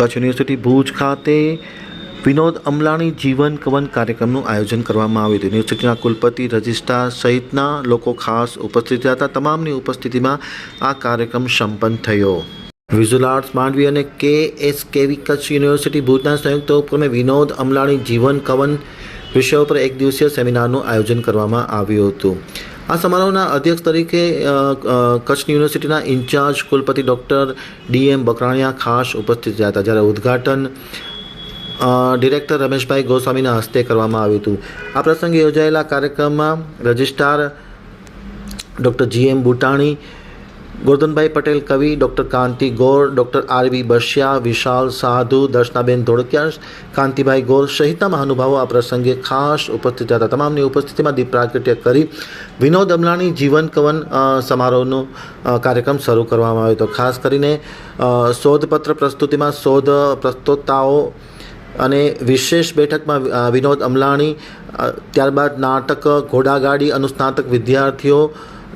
Kutch university Bhuj ખાતે વિનોદ અમલાણી જીવન કવન કાર્યક્રમનું આયોજન કરવામાં આવ્યું હતું. યુનિવર્સિટીના કુલપતિ રજિસ્ટ્રાર સહિતના લોકો ખાસ ઉપસ્થિત હતા. તમામની ઉપસ્થિતિમાં આ કાર્યક્રમ સંપન્ન થયો. વિઝ્યુઅલ આર્ટ્સ માંડવી અને કે એસ કેવી કચ્છ યુનિવર્સિટી ભુજના સંયુક્ત ઉપક્રમે વિનોદ અમલાણી જીવન કવન વિષય ઉપર એક દિવસીય સેમિનારનું આયોજન કરવામાં આવ્યું હતું. આ સમારોહના અધ્યક્ષ તરીકે કચ્છ યુનિવર્સિટીના ઇન્ચાર્જ કુલપતિ ડૉક્ટર ડીએમ બકરાણીયા ખાસ ઉપસ્થિત રહ્યા હતા, જ્યારે ઉદ્ઘાટન ડિરેક્ટર રમેશભાઈ ગોસ્વામીના હસ્તે કરવામાં આવ્યું હતું. આ પ્રસંગે યોજાયેલા કાર્યક્રમમાં registrar doctor G M Butani Gordhanbhai Patel, કવિ doctor Kanti Gor, doctor R V Bashiya Vishal Sadhu, Darshanaben Dholakia Kantibhai ગોર સહિતના મહાનુભાવો આ પ્રસંગે ખાસ ઉપસ્થિત હતા. તમામની ઉપસ્થિતિમાં દીપ પ્રાગટ્ય કરી વિનોદ અમલાણી જીવન કવન સમારોહનો કાર્યક્રમ શરૂ કરવામાં આવ્યો હતો. ખાસ કરીને શોધપત્ર પ્રસ્તુતિમાં શોધ પ્રસ્તોતાઓ અને વિશેષ બેઠકમાં વિનોદ અમલાણી ત્યારબાદ નાટક, ઘોડાગાડી અનુસ્નાતક વિદ્યાર્થીઓ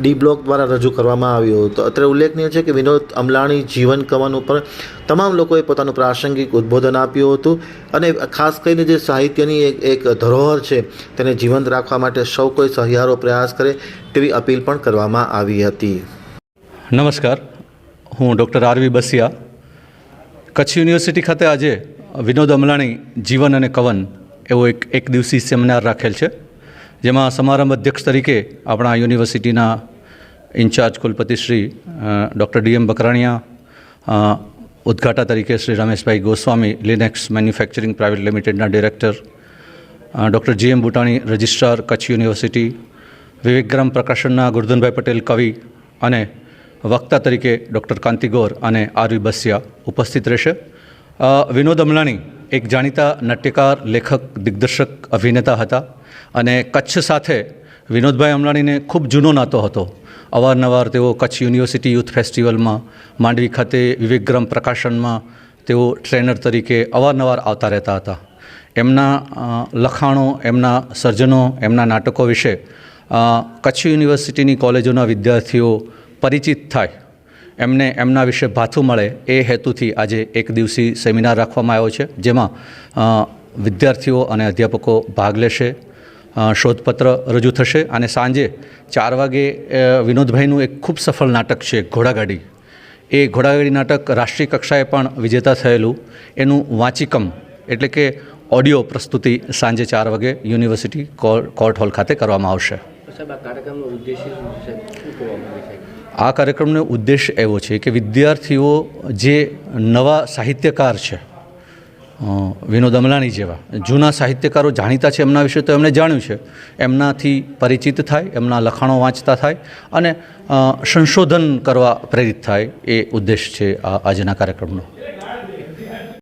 ડી બ્લોક દ્વારા રજૂ કરવામાં આવ્યું હતું. અત્રે ઉલ્લેખનીય છે કે વિનોદ અમલાણી જીવન કવન ઉપર તમામ લોકોએ પોતાનું પ્રાસંગિક ઉદ્બોધન આપ્યું હતું અને ખાસ કરીને જે સાહિત્યની એક એક ધરોહર છે તેને જીવંત રાખવા માટે સૌ કોઈ સહિયારો પ્રયાસ કરે તેવી અપીલ પણ કરવામાં આવી હતી. નમસ્કાર. હું doctor R V Basiya. Kutch university ખાતે આજે વિનોદ અમલાણી જીવન અને કવન એવો એક એક દિવસીય સેમિનાર રાખેલ છે. જેમાં સમારંભ અધ્યક્ષ તરીકે આપણા યુનિવર્સિટીના ઇન્ચાર્જ કુલપતિ Shri doctor D M Bakrania ઉદ્ઘાટા તરીકે Shri Rameshbhai Goswami, Linex manufacturing private લિમિટેડના director doctor G M Butani, registrar, Kutch university, Vivekgram પ્રકાશનના Gurdhanbhai Patel, કવિ અને વક્તા તરીકે ડૉક્ટર કાંતિ ગોર અને આરવી બસિયા ઉપસ્થિત રહેશે. વિનોદ અમલાણી એક જાણીતા નાટ્યકાર, લેખક, દિગ્દર્શક, અભિનેતા હતા અને કચ્છ સાથે વિનોદભાઈ અમલાણીને ખૂબ જૂનો નાતો હતો. અવારનવાર તેઓ કચ્છ યુનિવર્સિટી યુથ ફેસ્ટિવલમાં, માંડવી ખાતે વિવેકગ્રામ પ્રકાશનમાં તેઓ ટ્રેનર તરીકે અવારનવાર આવતા રહેતા હતા. એમના લખાણો, એમના સર્જનો, એમના નાટકો વિશે કચ્છ યુનિવર્સિટીની કોલેજોના વિદ્યાર્થીઓ પરિચિત થાય. એમને એમના વિશે ભાથું મળે એ હેતુથી આજે એક દિવસીય સેમિનાર રાખવામાં આવ્યો છે, જેમાં વિદ્યાર્થીઓ અને અધ્યાપકો ભાગ લેશે શોધપત્ર રજૂ થશે અને સાંજે ચાર વાગે વિનોદભાઈનું એક ખૂબ સફળ નાટક છે, ઘોડાગાડી. એ ઘોડાગાડી નાટક રાષ્ટ્રીય કક્ષાએ પણ વિજેતા થયેલું. એનું વાંચિકમ એટલે કે ઓડિયો પ્રસ્તુતિ સાંજે ચાર વાગે યુનિવર્સિટી કોર- કોર્ટ હોલ ખાતે કરવામાં આવશે. આ કાર્યક્રમનો ઉદ્દેશ એવો છે કે વિદ્યાર્થીઓ જે નવા સાહિત્યકાર છે વિનોદ અમલાણી જેવા, જૂના સાહિત્યકારો જાણીતા છે એમના વિશે તો એમણે જાણ્યું છે, એમનાથી પરિચિત થાય, એમના લખાણો વાંચતા થાય અને સંશોધન કરવા પ્રેરિત થાય એ ઉદ્દેશ છે આ, આજના કાર્યક્રમનો.